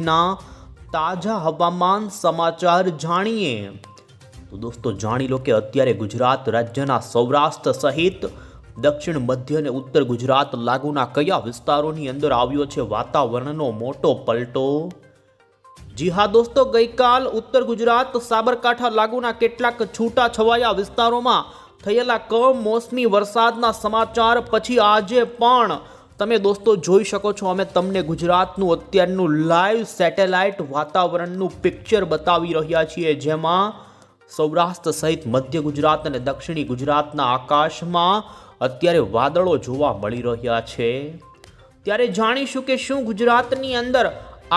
ના તાજા હવામાન સમાચાર જાણીએ. તો દોસ્તો, જાણી લો કે અત્યારે ગુજરાત રાજ્યના સૌરાષ્ટ્ર સહિત દક્ષિણ મધ્ય અને ઉત્તર ગુજરાત લાગુના કયા વિસ્તારોની અંદર આવ્યો છે વાતાવરણનો મોટો પલટો? જી હા દોસ્તો, ગઈકાલ ઉત્તર ગુજરાત, સાબરકાંઠા લાગુના કેટલાક છૂટા છવાયા વિસ્તારોમાં થયેલા કમોસમી વરસાદના સમાચાર, પછી આજે પણ તમે દોસ્તો જોઈ શકો છો, અમે તમને ગુજરાતનું અત્યારનું લાઈવ સેટેલાઇટ વાતાવરણનું પિક્ચર બતાવી રહ્યા છીએ, જેમાં સૌરાષ્ટ્ર સહિત મધ્ય ગુજરાત અને દક્ષિણી ગુજરાતના આકાશમાં અત્યારે વાદળો જોવા મળી રહ્યા છે. ત્યારે જાણીશું કે શું ગુજરાતની અંદર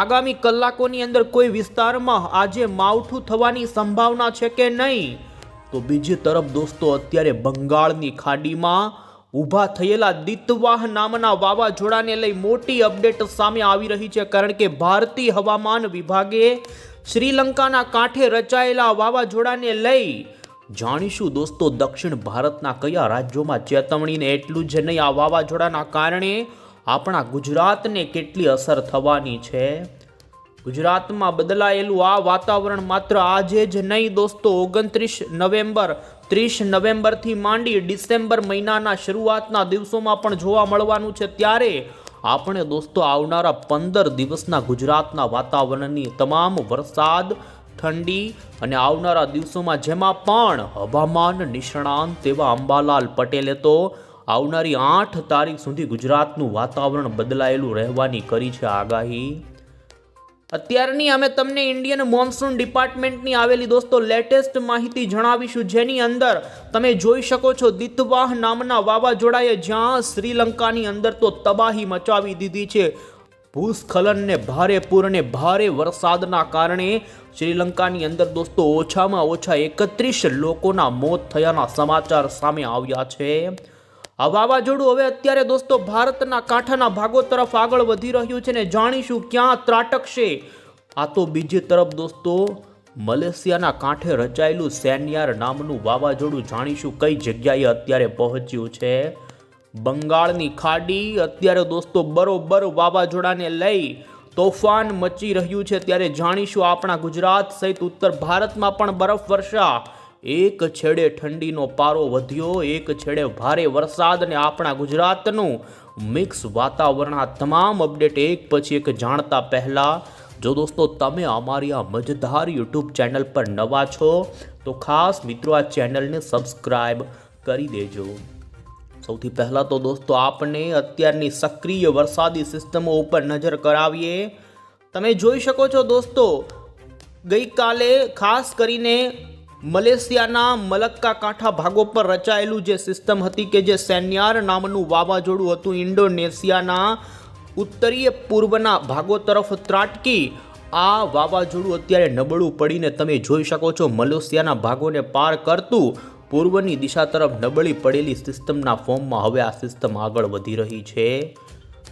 આગામી કલાકોની અંદર કોઈ વિસ્તારમાં આજે માવઠું થવાની સંભાવના છે કે નહીં? તો બીજી તરફ દોસ્તો અત્યારે બંગાળની ખાડીમાં ઊભા થયેલા દિતવાહ નામના વાવાઝોડાને લઈ મોટી અપડેટ સામે આવી રહી છે, કારણ કે ભારતીય હવામાન વિભાગે શ્રીલંકાના કાંઠે રચાયેલા વાવાઝોડાને લઈ જાણીશું, દોસ્તો, દક્ષિણ ભારતના કયા રાજ્યોમાં ચેતવણીને એટલું જ નહીં, આ વાવાઝોડાના કારણે આપણા ગુજરાતને કેટલી અસર થવાની છે? ગુજરાતમાં બદલાયેલું આ વાતાવરણ માત્ર આજે જ નહીં, દોસ્તો, ઓગણત્રીસ નવેમ્બર ત્રીસ નવેમ્બરથી માંડી ડિસેમ્બર મહિનાના શરૂઆતના દિવસોમાં પણ જોવા મળવાનું છે ત્યારે આપણે દોસ્તો આવનારા પંદર દિવસના ગુજરાતના વાતાવરણની તમામ વરસાદ, ઠંડી અને આવનારા દિવસોમાં જેમાં પણ હવામાન નિષ્ણાંત તેવા અંબાલાલ પટેલે તો આવનારી આઠ તારીખ સુધી ગુજરાતનું વાતાવરણ બદલાયેલું રહેવાની કરી છે આગાહી. અત્યારની અમે તમને ઇન્ડિયન મોન્સૂન ડિપાર્ટમેન્ટની આવેલી દોસ્તો લેટેસ્ટ માહિતી જણાવીશું. જેની અંદર તમે જોઈ શકો છો દિતવાહ નામના વાવાઝોડાએ જ્યાં શ્રીલંકાની અંદર તો તબાહી મચાવી દીધી છે. ભૂસ્ખલનને ભારે પૂરને ભારે વરસાદના કારણે શ્રીલંકાની અંદર દોસ્તો ઓછામાં ઓછા એકત્રીસ લોકોના મોત થયાના સમાચાર સામે આવ્યા છે. આ વાવાઝોડું હવે અત્યારે દોસ્તો ભારતના કાંઠાના ભાગો તરફ આગળ વધી રહ્યું છે ને જાણીશું ક્યાં ત્રાટકશે. આ તો બીજી તરફ દોસ્તો મલેશિયાના કાંઠે રચાયેલું સેન્યાર નામનું વાવાઝોડું જાણીશું કઈ જગ્યાએ અત્યારે પહોંચ્યું છે. બંગાળની ખાડી અત્યારે દોસ્તો બરોબર વાવાઝોડાને લઈ તોફાન મચી રહ્યું છે ત્યારે જાણીશું આપણા ગુજરાત સહિત ઉત્તર ભારતમાં પણ બરફ વર્ષા એક છેડે ઠંડીનો પારો વધ્યો, એક છેડે ભારે વરસાદ અને આપણા ગુજરાતનું મિક્સ વાતાવરણ આ તમામ અપડેટ એક પછી એક જાણતા પહેલાં. જો દોસ્તો, તમે અમારી આ મજેદાર યુટ્યુબ ચેનલ પર નવા છો, તો ખાસ મિત્રો આ ચેનલને સબસ્ક્રાઈબ કરી દેજો. સૌથી પહેલાં તો દોસ્તો આપણે અત્યારની સક્રિય વરસાદી સિસ્ટમો ઉપર નજર કરાવીએ. તમે જોઈ શકો છો દોસ્તો, ગઈકાલે ખાસ કરીને મલેશિયાના મલક્કા કાંઠા ભાગો પર રચાયેલું જે સિસ્ટમ હતી કે જે સેન્યાર નામનું વાવાઝોડું હતું ઇન્ડોનેશિયાના ઉત્તરીય પૂર્વના ભાગો તરફ ત્રાટકી, આ વાવાઝોડું અત્યારે નબળું પડીને તમે જોઈ શકો છો મલેશિયાના ભાગોને પાર કરતું પૂર્વની દિશા તરફ નબળી પડેલી સિસ્ટમના ફોર્મમાં હવે આ સિસ્ટમ આગળ વધી રહી છે.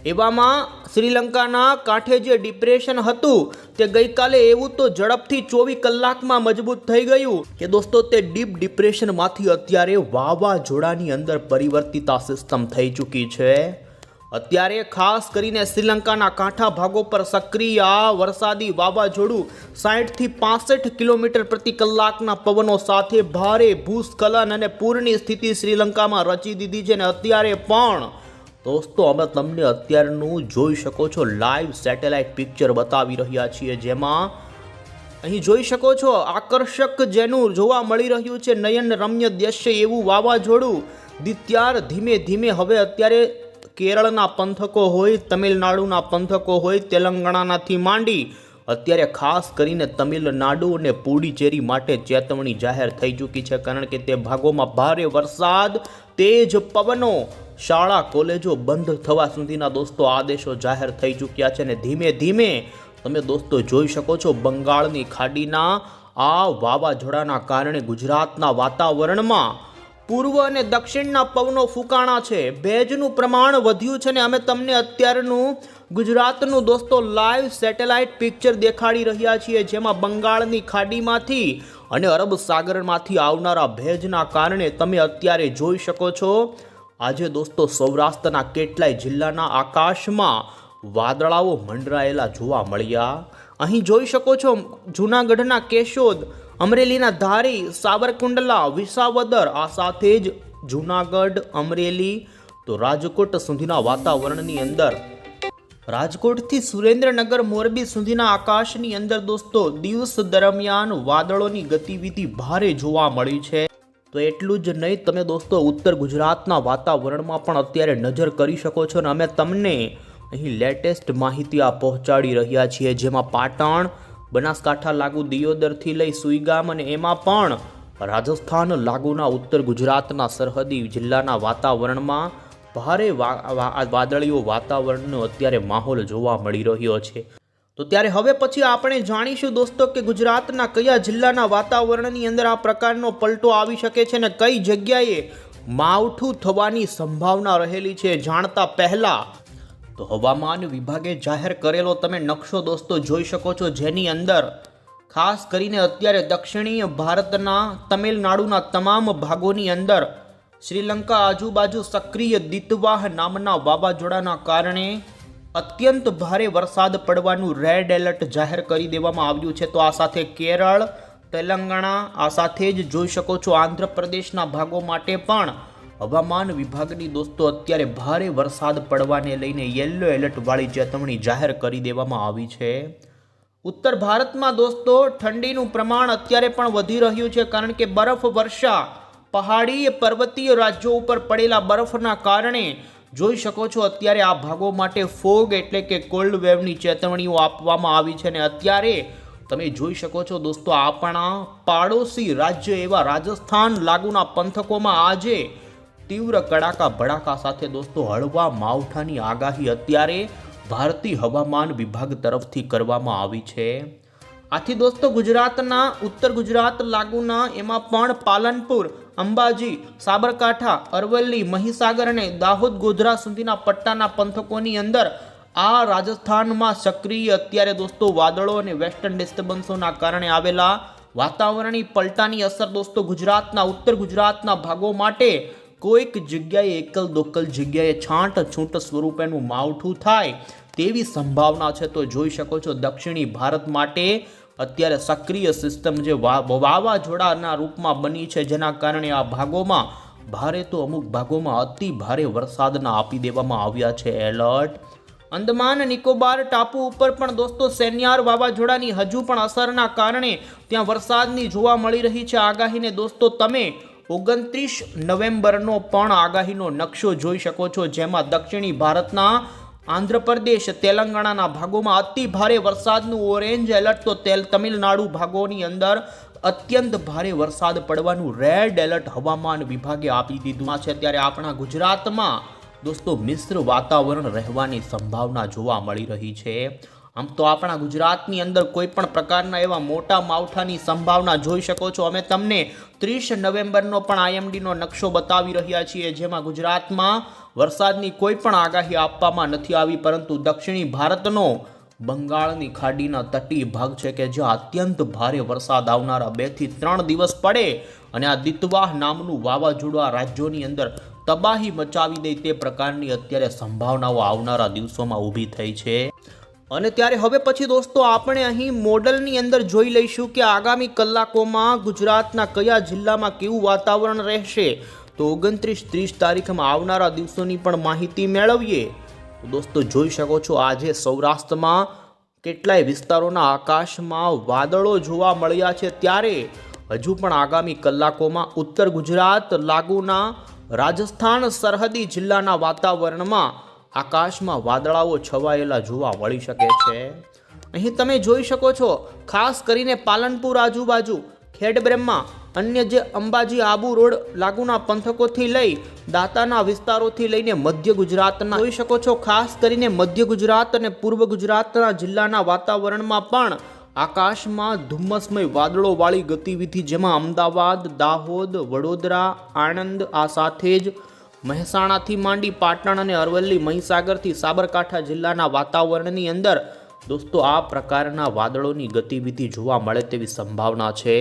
એવામાં શ્રીલંકાના કાંઠે જે ડિપ્રેશન હતું, તે ગઈકાલે એવું તો ઝડપથી ચોવીસ કલાકમાં મજબૂત થઈ ગયું કે દોસ્તો તે ડીપ ડિપ્રેશનમાંથી અત્યારે વાવાઝોડાની અંદર પરિવર્તિતા સિસ્ટમ થઈ ચૂકી છે. અત્યારે ખાસ કરીને શ્રીલંકાના કાંઠા ભાગો પર સક્રિય આ વરસાદી વાવાઝોડું સાઠથી પાસઠ કિલોમીટર પ્રતિ કલાકના પવનો સાથે ભારે ભૂસ્ખલન અને પૂરની સ્થિતિ શ્રીલંકામાં રચી દીધી છે અને અત્યારે પણ દોસ્તો, અમે તમને અત્યારનું જોઈ શકો છો લાઈવ સેટેલાઇટ પિક્ચર બતાવી રહ્યા છીએ, જેમાં અહીં જોઈ શકો છો, આકર્ષક જેનું જોવા મળી રહ્યું છે, નયન રમ્ય દ્રશ્ય એવું વાવાઝોડું. દિત્યાર ધીમે ધીમે હવે અત્યારે કેરળના પંથકો હોય, તમિલનાડુના પંથકો હોય, તેલંગાણાનાથી માંડી, અત્યારે ખાસ કરીને તમિલનાડુ અને પુડુચેરી માટે ચેતવણી જાહેર થઈ ચૂકી છે, કારણ કે તે ભાગોમાં ભારે વરસાદ, તેજ પવનો શાળા, કોલેજો બંધ થવા સુધીના દોસ્તો આદેશો જાહેર થઈ ચૂક્યા છે અને ધીમે ધીમે તમે દોસ્તો જોઈ શકો છો, બંગાળની ખાડીના આ વાવાઝોડાના કારણે ગુજરાતના વાતાવરણમાં પૂર્વ અને દક્ષિણના પવનો ફૂંકાણા છે. ભેજનું પ્રમાણ વધ્યું છે ને અમે તમને અત્યારનું ગુજરાતનું દોસ્તો લાઈવ સેટેલાઇટ પિક્ચર દેખાડી રહ્યા છીએ, જેમાં બંગાળની ખાડીમાંથી અને અરબ સાગરમાંથી આવનારા ભેજના કારણે તમે અત્યારે જોઈ શકો છો આજે દોસ્તો સૌરાષ્ટ્રના કેટલાય જિલ્લાના આકાશમાં વાદળાઓ મંડરાયેલા જોવા મળ્યા. અહીં જોઈ શકો છો જૂનાગઢના કેશોદ, અમરેલીના ધારી, સાવરકુંડલા, વિસાવદર, આ સાથે જ જૂનાગઢ, અમરેલી, તો રાજકોટ સુધીના વાતાવરણની અંદર. રાજકોટથી સુરેન્દ્રનગર, મોરબી સુધીના આકાશની અંદર દોસ્તો દિવસ દરમિયાન વાદળોની ગતિવિધિ ભારે જોવા મળી છે. તો એટલું જ નહીં, તમે દોસ્તો ઉત્તર ગુજરાતના વાતાવરણમાં પણ અત્યારે નજર કરી શકો છો અને અમે તમને અહીં લેટેસ્ટ માહિતી આ પહોંચાડી રહ્યા છીએ, જેમાં પાટણ, બનાસકાંઠા લાગુ, દિયોદરથી લઈ સુઈગામ અને એમાં પણ રાજસ્થાન લાગુના ઉત્તર ગુજરાતના સરહદી જિલ્લાના વાતાવરણમાં ભારે વાદળીઓ વાતાવરણનો અત્યારે માહોલ જોવા મળી રહ્યો છે. તો ત્યારે હવે પછી આપણે જાણીશું દોસ્તો કે ગુજરાતના કયા જિલ્લાના વાતાવરણની અંદર આ પ્રકારનો પલટો આવી શકે છે ને કઈ જગ્યાએ માવઠું થવાની સંભાવના રહેલી છે જાણતા પહેલાં. તો હવામાન વિભાગે જાહેર કરેલો તમે નકશો દોસ્તો જોઈ શકો છો જેની અંદર ખાસ કરીને અત્યારે દક્ષિણીય ભારતના, તમિલનાડુના તમામ ભાગોની અંદર શ્રીલંકા આજુબાજુ સક્રિય દિતવાહ નામના વાવાઝોડાના કારણે અત્યંત ભારે વરસાદ પડવાનું રેડ એલર્ટ જાહેર કરી દેવામાં આવ્યું છે. તો આ સાથે કેરળ, તેલંગાણા, આ સાથે જ જોઈ શકો છો આંધ્રપ્રદેશના ભાગો માટે પણ હવામાન વિભાગની દોસ્તો અત્યારે ભારે વરસાદ પડવાને લઈને યલો એલર્ટવાળી ચેતવણી જાહેર કરી દેવામાં આવી છે. ઉત્તર ભારતમાં દોસ્તો ઠંડીનું પ્રમાણ અત્યારે પણ વધી રહ્યું છે કારણ કે બરફ વર્ષા પહાડી પર્વતીય રાજ્યો ઉપર પડેલા બરફના કારણે જોઈ શકો છો, અત્યારે આ ભાગો માટે ફોગ એટલે કે કોલ્ડ વેવની ચેતવણીઓ આપવામાં આવી છે અને અત્યારે તમે જોઈ શકો છો દોસ્તો, આપણા પાડોશી રાજ્ય એવા રાજસ્થાન લાગુના પંથકોમાં આજે તીવ્ર કડાકા ભડાકા સાથે દોસ્તો, હળવા માવઠાની આગાહી અત્યારે ભારતીય હવામાન વિભાગ તરફથી કરવામાં આવી છે. આથી દોસ્તો ગુજરાતના, ઉત્તર ગુજરાત લાગુના, એમાં પણ પાલનપુર, અંબાજી, સાબરકાંઠા, અરવલ્લી, મહીસાગર અને દાહોદ ગોધરા સુધીના પટ્ટાના પંથકોની અંદર આ રાજસ્થાનમાં સક્રિય અત્યારે દોસ્તો વાદળો અને વેસ્ટર્ન ડિસ્ટર્બન્સોના કારણે આવેલા વાતાવરણની પલટાની અસર દોસ્તો ગુજરાતના, ઉત્તર ગુજરાતના ભાગો માટે કોઈક જગ્યાએ એકલ દોકલ જગ્યાએ છાંટ છૂટ સ્વરૂપેનું માવઠું થાય તેવી સંભાવના છે. તો જોઈ શકો છો દક્ષિણી ભારત માટે અત્યારે સક્રિય સિસ્ટમ જે વાવાઝોડાના રૂપમાં બની છે, જેના કારણે આ ભાગોમાં, ભારે તો અમુક ભાગોમાં અતિ ભારે વરસાદના આપી દેવામાં આવ્યા છે. એલર્ટ અંદમાન, નિકોબાર, ટાપુ ઉપર પણ દોસ્તો સેન્યાર વાવાઝોડાની હજુ પણ અસરના કારણે ત્યાં વરસાદની જોવા મળી રહી છે. આગાહીને દોસ્તો તમે ઓગણત્રીસ નવેમ્બરનો પણ આગાહીનો નકશો જોઈ શકો છો, જેમાં દક્ષિણી ભારતના આંધ્રપ્રદેશ, તેલંગાણાના ભાગોમાં અતિ ભારે વરસાદનું ઓરેન્જ એલર્ટ તો તેલ, તમિલનાડુ ભાગોની અંદર અત્યંત ભારે વરસાદ પડવાનું રેડ એલર્ટ હવામાન વિભાગે આપી દીધું છે. ત્યારે આપણા ગુજરાતમાં દોસ્તો મિશ્ર વાતાવરણ રહેવાની સંભાવના જોવા મળી રહી છે. આમ તો આપણા ગુજરાતની અંદર કોઈ પણ પ્રકારના એવા મોટા માવઠાની સંભાવના જોઈ શકો છો. અમે તમને ત્રીસ નવેમ્બરનો પણ આઈએમડીનો નકશો બતાવી રહ્યા છીએ, જેમાં ગુજરાતમાં વરસાદની કોઈ પણ આગાહી આપવામાં નથી આવી, પરંતુ દક્ષિણી ભારતનો બંગાળની ખાડીના તટીય ભાગ છે કે જ્યાં અત્યંત ભારે વરસાદ આવનારા બેથી ત્રણ દિવસ પડે અને આ દિતવાહ નામનું વાવાઝોડું આ રાજ્યોની અંદર તબાહી મચાવી દે તે પ્રકારની અત્યારે સંભાવનાઓ આવનારા દિવસોમાં ઊભી થઈ છે. અને ત્યારે હવે પછી દોસ્તો આપણે અહીં મોડલની અંદર જોઈ લઈશું કે આગામી કલાકોમાં ગુજરાતના કયા જિલ્લામાં કેવું વાતાવરણ રહેશે. તો ઓગણત્રીસ ત્રીસ તારીખમાં આવનારા દિવસોની પણ માહિતી મેળવીએ. તો દોસ્તો જોઈ શકો છો આજે સૌરાષ્ટ્રમાં કેટલાય વિસ્તારોના આકાશમાં વાદળો જોવા મળ્યા છે. ત્યારે હજુ પણ આગામી કલાકોમાં ઉત્તર ગુજરાત, લાગુના, રાજસ્થાન સરહદી જિલ્લાના વાતાવરણમાં આકાશમાં વાદળાઓ છવાયેલા જોવા મળી શકે છે. અહીં તમે જોઈ શકો છો, ખાસ કરીને પાલનપુર આજુબાજુ, ખેડબ્રહ્મા, અન્ય જે અંબાજી આબુ રોડ લાગુના પંથકોથી લઈ દાતાના વિસ્તારોથી લઈને મધ્ય ગુજરાતના જોઈ શકો છો, ખાસ કરીને મધ્ય ગુજરાત અને પૂર્વ ગુજરાતના જિલ્લાના વાતાવરણમાં પણ આકાશમાં ધુમ્મસમય વાદળોવાળી ગતિવિધિ, જેમાં અમદાવાદ, દાહોદ, વડોદરા, આણંદ આ સાથે જ મહેસાણાથી માંડી પાટણ અને અરવલ્લી મહીસાગરથી સાબરકાંઠા જિલ્લાના વાતાવરણની અંદર, દોસ્તો, આ પ્રકારના વાદળોની ગતિવિધિ જોવા મળે તેવી સંભાવના છે.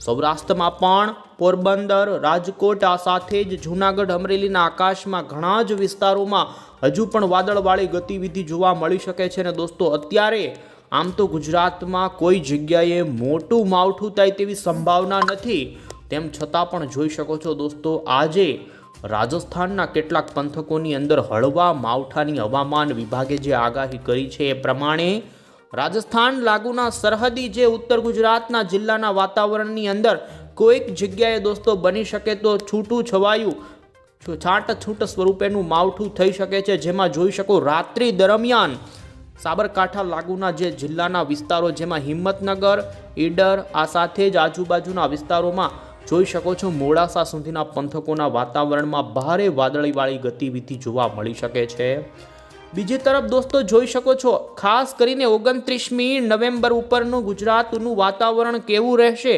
સૌરાષ્ટ્રમાં પણ પોરબંદર, રાજકોટ, આ સાથે જ જૂનાગઢ, અમરેલીના આકાશમાં ઘણા જ વિસ્તારોમાં હજુ પણ વાદળવાળી ગતિવિધિ જોવા મળી શકે છે. અને દોસ્તો, અત્યારે આમ તો ગુજરાતમાં કોઈ જગ્યાએ મોટું માવઠું થાય તેવી સંભાવના નથી. તેમ છતાં પણ જોઈ શકો છો દોસ્તો, આજે રાજસ્થાનના કેટલાક પંથકોની અંદર હળવા માવઠાની હવામાન વિભાગે જે આગાહી કરી છે એ પ્રમાણે રાજસ્થાન લાગુના સરહદી જે ઉત્તર ગુજરાતના જિલ્લાના વાતાવરણની અંદર કોઈક જગ્યાએ દોસ્તો બની શકે તો છૂટું છવાયું છાંટ છૂટ સ્વરૂપેનું માવઠું થઈ શકે છે. જેમાં જોઈ શકો રાત્રિ દરમિયાન સાબરકાંઠા લાગુના જે જિલ્લાના વિસ્તારો, જેમાં હિંમતનગર, ઈડર, આ સાથે જ આજુબાજુના વિસ્તારોમાં જોઈ શકો છો, મોડાસા સુધીના પંથકોના વાતાવરણમાં ભારે વાદળીવાળી ગતિવિધિ જોવા મળી શકે છે. બીજી તરફ દોસ્તો, જોઈ શકો છો, ખાસ કરીને ઓગણત્રીસમી નવેમ્બર ઉપરનું ગુજરાતનું વાતાવરણ કેવું રહેશે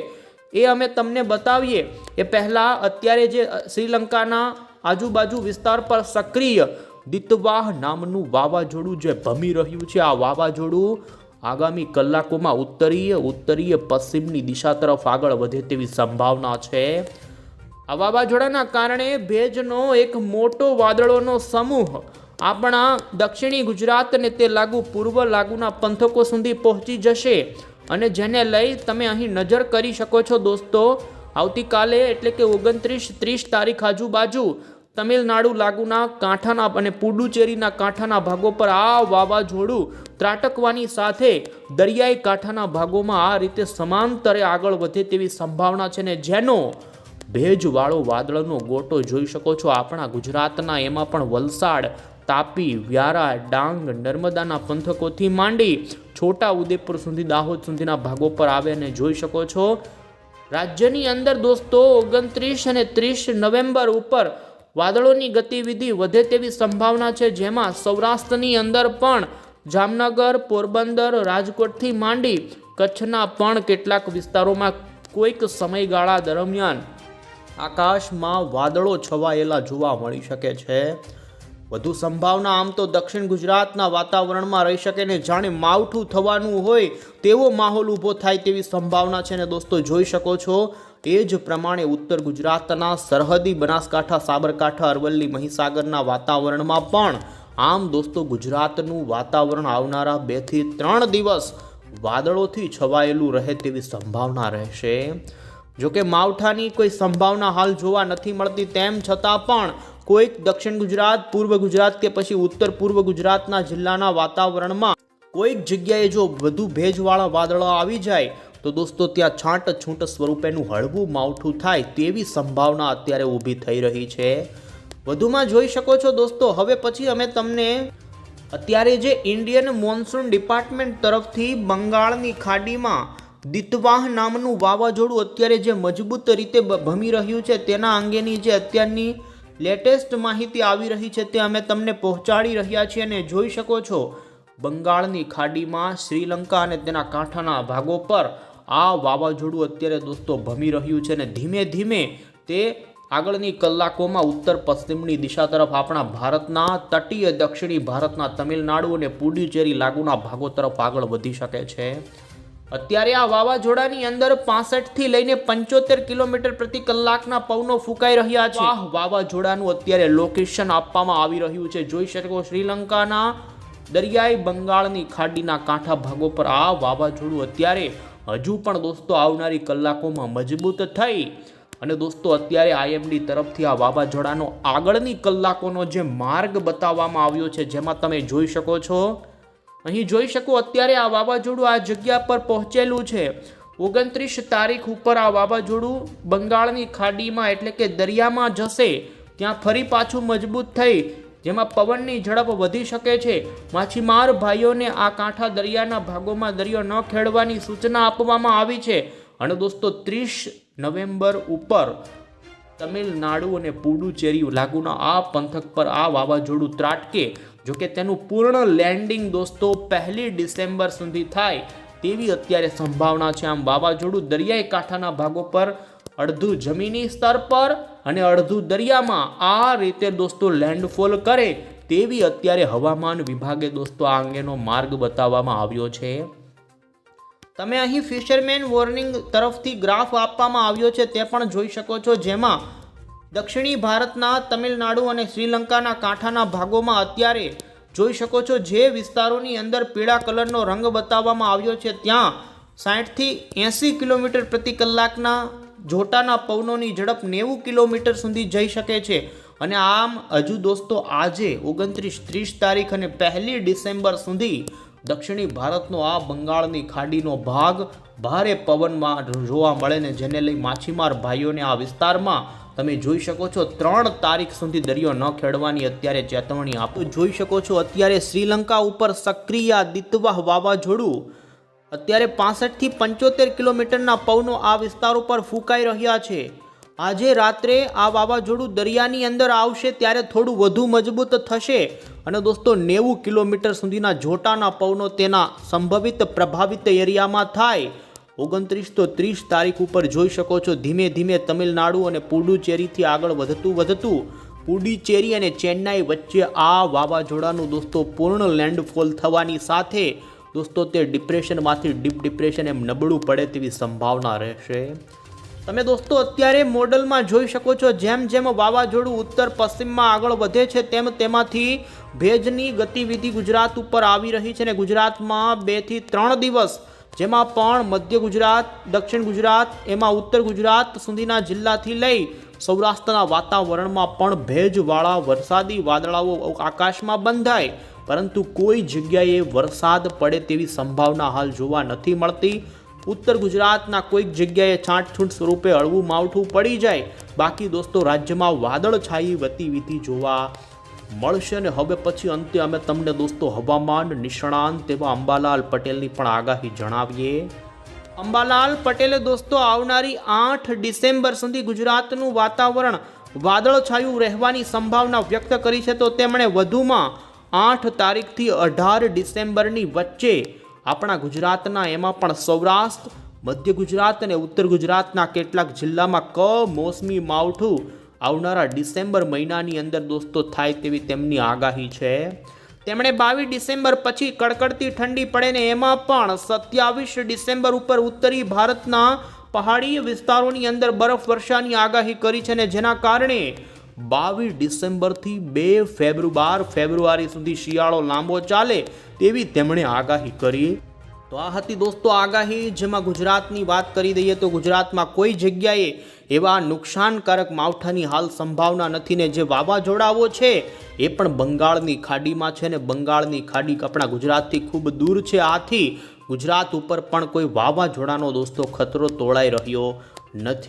એ અમે તમને બતાવીએ. એ પહેલાં અત્યારે જે શ્રીલંકાના આજુબાજુ વિસ્તાર પર સક્રિય દિતવાહ નામનું વાવાઝોડું જે ભમી રહ્યું છે, આ વાવાઝોડું આગામી કલાકોમાં ઉત્તરીય ઉત્તરીય પશ્ચિમની દિશા તરફ આગળ વધે તેવી સંભાવના છે. આ વાવાઝોડાના કારણે ભેજનો એક મોટો વાદળોનો સમૂહ આપણા દક્ષિણી ગુજરાતને તે લાગુ પૂર્વ લાગુના પંથકો સુધી પહોંચી જશે. અને જેને લઈ તમે અહીં નજર કરી શકો છો દોસ્તો, આવતીકાલે એટલે કે ઓગણત્રીસ ત્રીસ તારીખ આજુબાજુ તમિલનાડુ લાગુના કાંઠાના અને પુડુચેરીના કાંઠાના ભાગો પર આ વાવાઝોડું ત્રાટકવાની સાથે દરિયાઈ કાંઠાના ભાગોમાં આ રીતે સમાંતરે આગળ વધે તેવી સંભાવના છે ને જેનો ભેજવાળો વાદળનો ગોટો જોઈ શકો છો. આપણા ગુજરાતના એમાં પણ વલસાડ, તાપી, વ્યારા, ડાંગ, નર્મદાના પંથકોથી માંડી છોટા ઉદેપુર સુધી, દાહોદ સુધીના ભાગો પર આવે અને જોઈ શકો છો. રાજ્યની અંદર દોસ્તો ઓગણત્રીસ અને ત્રીસ નવેમ્બર ઉપર વાદળોની ગતિવિધિ વધે તેવી સંભાવના છે. જેમાં સૌરાષ્ટ્રની અંદર પણ જામનગર, પોરબંદર, રાજકોટથી માંડી કચ્છના પણ કેટલાક વિસ્તારોમાં કોઈક સમયગાળા દરમિયાન આકાશમાં વાદળો છવાયેલા જોવા મળી શકે છે. વધુ સંભાવના આમ તો દક્ષિણ ગુજરાતના વાતાવરણમાં રહી શકે ને જાણે માવઠું થવાનું હોય તેવો માહોલ ઊભો થાય તેવી સંભાવના છે ને દોસ્તો જોઈ શકો છો. એ જ પ્રમાણે ઉત્તર ગુજરાતના સરહદી બનાસકાંઠા, સાબરકાંઠા, અરવલ્લી, મહીસાગરના વાતાવરણમાં પણ આમ દોસ્તો ગુજરાતનું વાતાવરણ આવનારા બેથી ત્રણ દિવસ વાદળોથી છવાયેલું રહે તેવી સંભાવના રહેશે. જોકે માવઠાની કોઈ સંભાવના હાલ જોવા નથી મળતી, તેમ છતાં પણ કોઈક દક્ષિણ ગુજરાત, પૂર્વ ગુજરાત કે પછી ઉત્તર પૂર્વ ગુજરાતના જિલ્લાના વાતાવરણમાં કોઈક જગ્યાએ જો વધુ ભેજવાળા વાદળો આવી જાય, તો દોસ્તો ત્યાં છાંટ છૂટ સ્વરૂપેનું હળવું માવઠું થાય તેવી સંભાવના અત્યારે ઊભી થઈ રહી છે. વધુમાં જોઈ શકો છો દોસ્તો, હવે પછી અમે તમને અત્યારે જે ઇન્ડિયન મોન્સૂન ડિપાર્ટમેન્ટ તરફથી બંગાળની ખાડીમાં દિતવાહ નામનું વાવાઝોડું અત્યારે જે મજબૂત રીતે ભમી રહ્યું છે તેના અંગેની જે અત્યારની લેટેસ્ટ માહિતી આવી રહી છે તે અમે તમને પહોંચાડી રહ્યા છીએ અને જોઈ શકો છો બંગાળની ખાડીમાં શ્રીલંકા અને તેના કાંઠાના ભાગો પર આ વાવાઝોડું અત્યારે દોસ્તો ભમી રહ્યું છે અને ધીમે ધીમે તે આગળની કલાકોમાં ઉત્તર પશ્ચિમની દિશા તરફ આપણા ભારતના તટીય દક્ષિણી ભારતના તમિલનાડુ અને પુડુચેરી લાગુના ભાગો તરફ આગળ વધી શકે છે. અત્યારે આ વાવાઝોડાની અંદર પાસઠથી લઈને પંચોતેર કિલોમીટર પ્રતિ કલાકના પવનો ફૂંકાઈ રહ્યા છે. વાવાઝોડાનું અત્યારે લોકેશન આપવામાં આવી રહ્યું છે. જોઈ શકો શ્રીલંકાના દરિયાઈ બંગાળની ખાડીના કાંઠા ભાગો પર આ વાવાઝોડું અત્યારે હજુ પણ દોસ્તો આવનારી કલાકોમાં મજબૂત થઈ અને દોસ્તો, અત્યારે આઈએમડી તરફથી આ વાવાઝોડાનો આગળની કલાકોનો જે માર્ગ બતાવવામાં આવ્યો છે, જેમાં તમે જોઈ શકો છો. અહીં જોઈ શકો, અત્યારે આ વાવાઝોડું આ જગ્યા પર પહોંચેલું છે. ઓગણત્રીસ તારીખ ઉપર આ વાવાઝોડું બંગાળની ખાડીમાં, એટલે કે દરિયામાં જશે. ત્યાં ફરી પાછું મજબૂત થઈ, જેમાં પવનની ઝડપ વધી શકે છે. માછીમાર ભાઈઓને આ કાંઠા દરિયાના ભાગોમાં દરિયો ન ખેડવાની સૂચના આપવામાં આવી છે. અને દોસ્તો ત્રીસ નવેમ્બર ઉપર તમિલનાડુ અને પુડુચેરી લાગુના આ પંથક પર આ વાવાઝોડું ત્રાટકે, જોકે તેનું પૂર્ણ લેન્ડિંગ દોસ્તો પહેલી ડિસેમ્બર સુધી થાય તેવી અત્યારે સંભાવના છે. આમ વાવાઝોડું દરિયાઈ કાંઠાના ભાગો પર, અડધું જમીની સ્તર પર અને અડધું દરિયામાં આ રીતે દોસ્તો લેન્ડફોલ કરે તેવી અત્યારે હવામાન વિભાગે દોસ્તો આ અંગેનો માર્ગ બતાવવામાં આવ્યો છે. તમે અહીં ફિશરમેન વોર્નિંગ તરફથી ગ્રાફ આપવામાં આવ્યો છે તે પણ જોઈ શકો છો, જેમાં દક્ષિણી ભારતના તમિલનાડુ અને શ્રીલંકાના કાંઠાના ભાગોમાં અત્યારે જોઈ શકો છો જે વિસ્તારોની અંદર પીળા કલરનો રંગ બતાવવામાં આવ્યો છે. ત્યાં સાઠથી એંસી કિલોમીટર પ્રતિ કલાકના જોટાના પવનોની ઝડપ નેવું કિલોમીટર સુધી જઈ શકે છે. અને આમ, હજુ દોસ્તો, આજે ઓગણત્રીસ ત્રીસ તારીખ અને પહેલી ડિસેમ્બર સુધી દક્ષિણી ભારતનો આ બંગાળની ખાડીનો ભાગ ભારે પવનમાં જોવા મળે ને જેને લઈ માછીમાર ભાઈઓને આ વિસ્તારમાં તમે જોઈ શકો છો, ત્રણ તારીખ સુધી દરિયો ન ખેડવાની અત્યારે ચેતવણી આપો જોઈ શકો છો, અત્યારે શ્રીલંકા ઉપર સક્રિય દિતવાહ વાવાઝોડું અત્યારે પાસઠથી પંચોતેર કિલોમીટરના પવનો આ વિસ્તાર ઉપર ફૂંકાઈ રહ્યા છે. આજે રાત્રે આ વાવાઝોડું દરિયાની અંદર આવશે ત્યારે થોડું વધુ મજબૂત થશે. અને દોસ્તો, નેવું કિલોમીટર સુધીના જોટાના પવનો તેના સંભવિત પ્રભાવિત એરિયામાં થાય. ઓગણત્રીસ તો ત્રીસ તારીખ ઉપર જોઈ શકો છો, ધીમે ધીમે તમિલનાડુ અને પુડુચેરીથી આગળ વધતું વધતું પુડુચેરી અને ચેન્નાઈ વચ્ચે આ વાવાઝોડાનું દોસ્તો પૂર્ણ લેન્ડફોલ થવાની સાથે દોસ્તો તે ડિપ્રેશનમાંથી ડીપ ડિપ્રેશન એમ નબળું પડે તેવી સંભાવના રહેશે. તમે દોસ્તો, અત્યારે મોડલમાં જોઈ શકો છો, જેમ જેમ વાવાઝોડું ઉત્તર પશ્ચિમમાં આગળ વધે છે, તેમ તેમાંથી ભેજની ગતિવિધિ ગુજરાત ઉપર આવી રહી છે અને ગુજરાતમાં બેથી ત્રણ દિવસ, જેમાં પણ મધ્ય ગુજરાત, દક્ષિણ ગુજરાત, એમાં ઉત્તર ગુજરાત સુધીના જિલ્લાથી લઈ સૌરાષ્ટ્રના વાતાવરણમાં પણ ભેજવાળા વરસાદી વાદળાઓ આકાશમાં બંધાય. પરંતુ કોઈ જગ્યાએ વરસાદ પડે તેવી સંભાવના હાલ જોવા નથી મળતી. ઉત્તર ગુજરાતના કોઈક જગ્યાએ છાંટછૂટ સ્વરૂપે હળવું માવઠું પડી જાય. બાકી દોસ્તો, રાજ્યમાં વાદળછાઈ ગતિવિધિ જોવા મળશે અને હવે પછી અંતે અમે તમને દોસ્તો હવામાન નિષ્ણાંત એવા અંબાલાલ પટેલની પણ આગાહી જણાવીએ. અંબાલાલ પટેલે દોસ્તો, આવનારી આઠ ડિસેમ્બર સુધી ગુજરાતનું વાતાવરણ વાદળછાયું રહેવાની સંભાવના વ્યક્ત કરી છે. તો તેમણે વધુમાં આઠ તારીખથી અઢાર ડિસેમ્બરની વચ્ચે આપણા ગુજરાતના એમાં પણ સૌરાષ્ટ્ર, મધ્ય ગુજરાત અને ઉત્તર ગુજરાતના કેટલાક જિલ્લામાં કમોસમી માવઠું આવનારા ડિસેમ્બર મહિનાની અંદર દોસ્તો થાય તેવી તેમની આગાહી છે. તેમણે બાવીસ ડિસેમ્બર પછી કડકડતી ઠંડી પડે ને એમાં પણ સત્યાવીસ ડિસેમ્બર ઉપર ઉત્તરી ભારતના પહાડી વિસ્તારોની અંદર બરફ વર્ષાની આગાહી કરી છે ને જેના કારણે બાવીસ ડિસેમ્બરથી બે ફેબ્રુ, બાર ફેબ્રુઆરી સુધી શિયાળો લાંબો ચાલે તેવી તેમણે આગાહી કરી. તો આ હતી દોસ્તો આગાહી. જેમાં ગુજરાતની વાત કરી દઈએ તો ગુજરાતમાં કોઈ જગ્યાએ એવા નુકસાનકારક માવઠાની હાલ સંભાવના નથી ને જે વાવાઝોડાઓ છે એ પણ બંગાળની ખાડીમાં છે ને બંગાળની ખાડી આપણા ગુજરાતથી ખૂબ દૂર છે. આથી ગુજરાત ઉપર પણ કોઈ વાવાઝોડાનો દોસ્તો ખતરો તોળાઈ રહ્યો નથી.